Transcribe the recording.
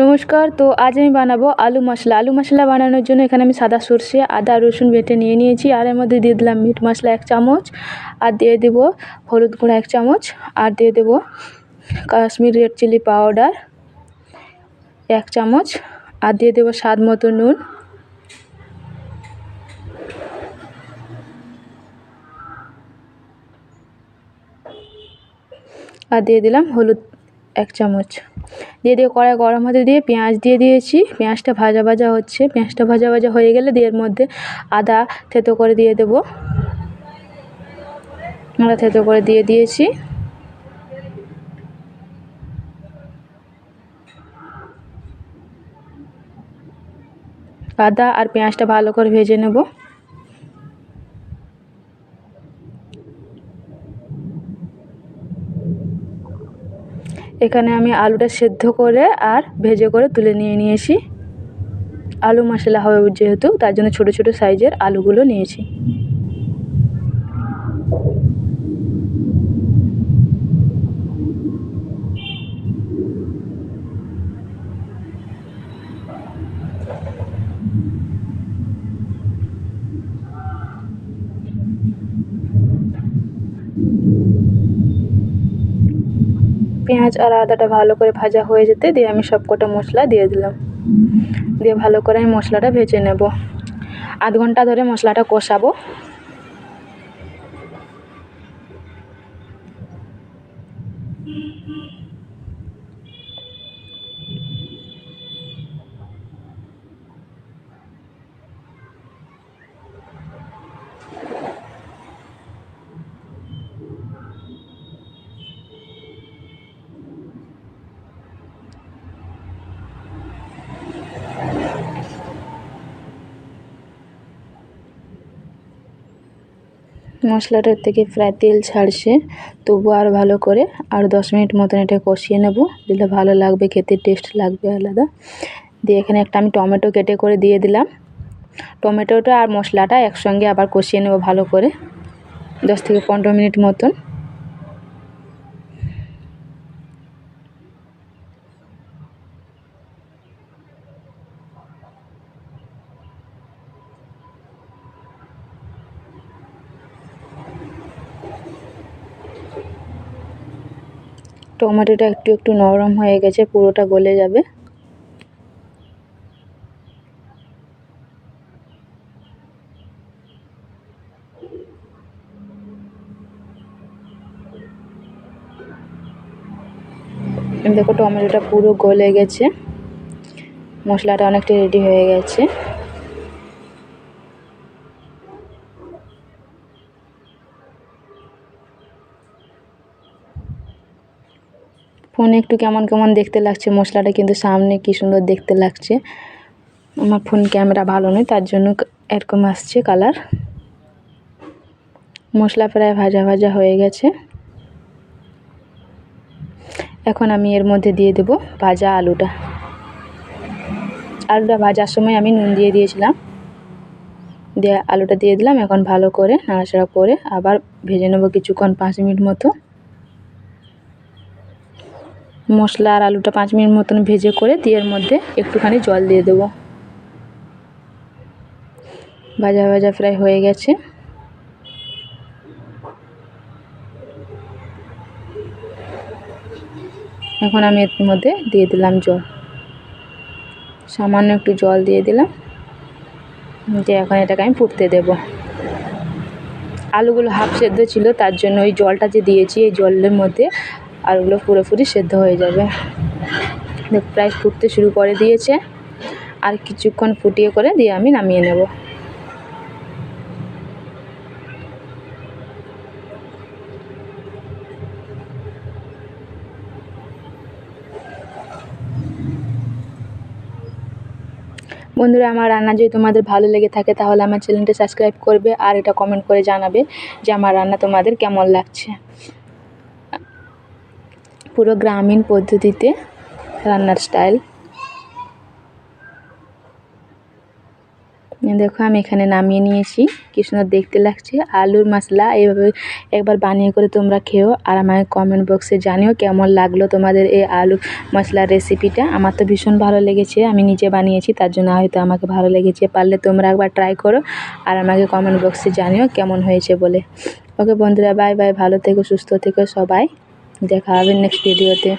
নমস্কার, তো আজ আমি বানাবো আলু মশলা। আলু মশলা বানানোর জন্য এখানে আমি সাদা সর্ষে, আদা, রসুন বেটে নিয়ে নিয়েছি। আর এর মধ্যে দিয়ে দিলাম মিট মশলা এক চামচ, আর দিয়ে দেবো হলুদ গুঁড়া এক চামচ, আর দিয়ে দেবো কাশ্মীর রেড চিলি পাউডার এক চামচ, আর দিয়ে দেবো স্বাদ মতো নুন। আর দিয়ে দিলাম হলুদ এক চামচ। দিয়ে দিয়ে কড়াই গরম হতে দিয়ে পেঁয়াজ দিয়ে দিয়েছি। পেঁয়াজটা ভাজা ভাজা হচ্ছে। পেঁয়াজটা ভাজা ভাজা হয়ে গেলে দিয়ে এর মধ্যে আদা থেতো করে দিয়ে দেবো। আদা থেতো করে দিয়ে দিয়েছি। আদা আর পেঁয়াজটা ভালো করে ভেজে নেব। এখানে আমি আলুটা সেদ্ধ করে আর ভেজে করে তুলে নিয়ে নিয়েছি। আলু মশলা হবে যেহেতু, তার জন্য ছোটো ছোটো সাইজের আলুগুলো নিয়েছি। পেঁয়াজ আর আদাটা ভালো করে ভাজা হয়ে যেতে দিয়ে আমি সব কটা মশলা দিয়ে দিলাম। দিয়ে ভালো করে আমি মশলাটা ভেজে নেব। আধ ঘণ্টা ধরে মশলাটা কষাবো। মশলাটার থেকে প্রায় তেল ছাড়ছে তবু আর ভালো করে। আর দশ মিনিট মতন এটা কষিয়ে নেব, দিলে ভালো লাগবে, খেতে টেস্ট লাগবে আলাদা। দিয়ে এখানে একটা আমি টমেটো কেটে করে দিয়ে দিলাম। টমেটোটা আর মশলাটা একসঙ্গে আবার কষিয়ে নেব ভালো করে, দশ থেকে পনেরো মিনিট মতন। টমেটোটা একটু একটু নরম হয়ে গেছে, পুরোটা গলে যাবে। দেখো টমেটোটা পুরো গলে গেছে। মশলাটা অনেকটা রেডি হয়ে গেছে। ফোনে একটু কেমন কেমন দেখতে লাগছে, মশলাটা কিন্তু সামনে কি সুন্দর দেখতে লাগছে। আমার ফোন ক্যামেরা ভালো নয়, তার জন্য এরকম আসছে কালার। মশলা প্রায় ভাজা ভাজা হয়ে গেছে। এখন আমি এর মধ্যে দিয়ে দেব ভাজা আলুটা। আলুটা ভাজার সময় আমি নুন দিয়ে দিয়েছিলাম। দিয়ে আলুটা দিয়ে দিলাম, এখন ভালো করে নাড়াচাড়া করে আবার ভেজে নেব কিছুক্ষণ পাঁচ মিনিট মতো। মশলা আর আলুটা পাঁচ মিনিট মতন ভেজে করে দিয়ে এর মধ্যে একটুখানি জল দিয়ে দেবো। ভাজা ভাজা ফ্রাই হয়ে গেছে। এখন আমি এর মধ্যে দিয়ে দিলাম জল। সামান্য একটু জল দিয়ে দিলাম। যে এখন এটাকে আমি ফুটতে দেব। আলুগুলো হাফ সেদ্ধ ছিল, তার জন্য ওই জলটা যে দিয়েছি, এই জলের মধ্যে আলুগুলো পুরোপুরি সেদ্ধ হয়ে যাবে। প্রায় ফুটতে শুরু করে দিয়েছে। আর কিছুক্ষণ ফুটিয়ে করে দিয়ে আমি নামিয়ে নেব। বন্ধুরা, আমার রান্না যদি তোমাদের ভালো লেগে থাকে, তাহলে আমার চ্যানেলটা সাবস্ক্রাইব করবে আর এটা কমেন্ট করে জানাবে যে আমার রান্না তোমাদের কেমন লাগছে। পুরো গ্রামীণ পদ্ধতিতে রান্নার স্টাইল দেখো, আমি এখানে নামিয়ে নিয়েছি। কি সুন্দর দেখতে লাগছে। আলুর মশলা এইভাবে একবার বানিয়ে করে তোমরা খেও আর আমাকে কমেন্ট বক্সে জানিও কেমন লাগল তোমাদের এই আলু মশলার রেসিপিটা আমার তো ভীষণ ভালো লেগেছে। আমি নিজে বানিয়েছি, তার জন্য হয়তো আমাকে ভালো লেগেছে। পারলে তোমরা একবার ট্রাই করো আর আমাকে কমেন্ট বক্সে জানিও কেমন হয়েছে বলে। ওকে বন্ধুরা বাই বাই ভালো থেকো, সুস্থ থেকো সবাই। দেখা হবে নেক্সট ভিডিওতে